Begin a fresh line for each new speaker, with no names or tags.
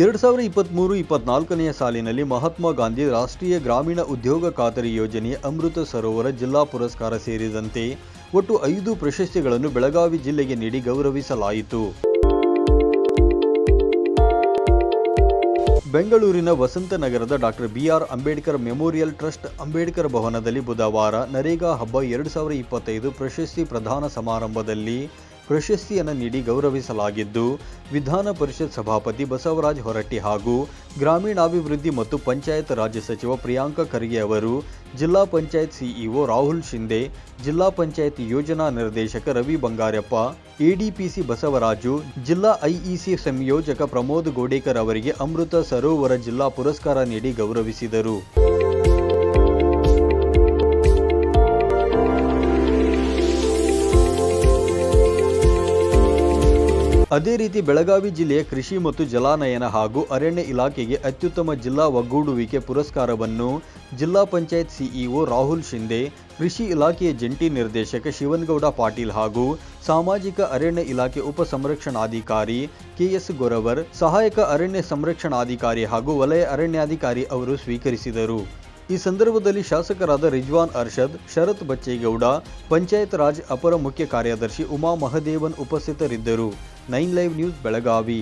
ಎರಡು ಸಾವಿರದ ಇಪ್ಪತ್ತ್ಮೂರು ಇಪ್ಪತ್ನಾಲ್ಕನೆಯ ಸಾಲಿನಲ್ಲಿ ಮಹಾತ್ಮ ಗಾಂಧಿ ರಾಷ್ಟ್ರೀಯ ಗ್ರಾಮೀಣ ಉದ್ಯೋಗ ಖಾತರಿ ಯೋಜನೆಯ ಅಮೃತ ಸರೋವರ ಜಿಲ್ಲಾ ಪುರಸ್ಕಾರ ಸೇರಿದಂತೆ ಒಟ್ಟು ಐದು ಪ್ರಶಸ್ತಿಗಳನ್ನು ಬೆಳಗಾವಿ ಜಿಲ್ಲೆಗೆ ನೀಡಿ ಗೌರವಿಸಲಾಯಿತು. ಬೆಂಗಳೂರಿನ ವಸಂತನಗರದ doctor BR Ambedkar memorial trust Ambedkar ಭವನದಲ್ಲಿ ಬುಧವಾರ ನರೇಗಾ ಹಬ್ಬ ಎರಡು ಸಾವಿರದ ಇಪ್ಪತ್ತೈದು ಪ್ರಶಸ್ತಿ ಪ್ರದಾನ ಸಮಾರಂಭದಲ್ಲಿ ಪ್ರಶಸ್ತಿಯನ್ನು ನೀಡಿ ಗೌರವಿಸಲಾಗಿದ್ದು, ವಿಧಾನ ಪರಿಷತ್ ಸಭಾಪತಿ ಬಸವರಾಜ ಹೊರಟ್ಟಿ ಹಾಗೂ ಗ್ರಾಮೀಣಾಭಿವೃದ್ಧಿ ಮತ್ತು ಪಂಚಾಯತ್ ರಾಜ್ಯ ಸಚಿವ ಪ್ರಿಯಾಂಕ ಖರ್ಗೆ ಅವರು, ಜಿಲ್ಲಾ ಪಂಚಾಯತ್ ಸಿಇಒ ರಾಹುಲ್ ಶಿಂದೆ ಜಿಲ್ಲಾ ಪಂಚಾಯತ್ ಯೋಜನಾ ನಿರ್ದೇಶಕ ರವಿ ಬಂಗಾರಪ್ಪ, ಎಡಿಪಿಸಿ ಬಸವರಾಜು, ಜಿಲ್ಲಾ ಐಇಸಿ ಸಂಯೋಜಕ ಪ್ರಮೋದ್ ಗೋಡೇಕರ್ ಅವರಿಗೆ ಅಮೃತ ಸರೋವರ ಜಿಲ್ಲಾ ಪುರಸ್ಕಾರ ನೀಡಿ ಗೌರವಿಸಿದರು. ಅದೇ ರೀತಿ ಬೆಳಗಾವಿ ಜಿಲ್ಲೆಯ ಕೃಷಿ ಮತ್ತು ಜಲಾನಯನ ಹಾಗೂ ಅರಣ್ಯ ಇಲಾಖೆಗೆ ಅತ್ಯುತ್ತಮ ಜಿಲ್ಲಾ ಒಗ್ಗೂಡುವಿಕೆ ಪುರಸ್ಕಾರವನ್ನು ಜಿಲ್ಲಾ ಪಂಚಾಯತ್ ಸಿಇಒ ರಾಹುಲ್ ಶಿಂದೆ, ಕೃಷಿ ಇಲಾಖೆಯ ಜಂಟಿ ನಿರ್ದೇಶಕ ಶಿವನ್ಗೌಡ ಪಾಟೀಲ್ ಹಾಗೂ ಸಾಮಾಜಿಕ ಅರಣ್ಯ ಇಲಾಖೆ ಉಪ ಸಂರಕ್ಷಣಾಧಿಕಾರಿ ಕೆಎಸ್ ಗೊರವರ್, ಸಹಾಯಕ ಅರಣ್ಯ ಸಂರಕ್ಷಣಾಧಿಕಾರಿ ಹಾಗೂ ವಲಯ ಅರಣ್ಯಾಧಿಕಾರಿ ಅವರು ಸ್ವೀಕರಿಸಿದರು. ಈ ಸಂದರ್ಭದಲ್ಲಿ ಶಾಸಕರಾದ ರಿಜ್ವಾನ್ ಅರ್ಷದ್, ಶರತ್ ಬಚ್ಚೇಗೌಡ, ಪಂಚಾಯತ್ ರಾಜ್ ಅಪರ ಮುಖ್ಯ ಕಾರ್ಯದರ್ಶಿ ಉಮಾ ಮಹದೇವನ್ ಉಪಸ್ಥಿತರಿದ್ದರು. Nine live news Belagavi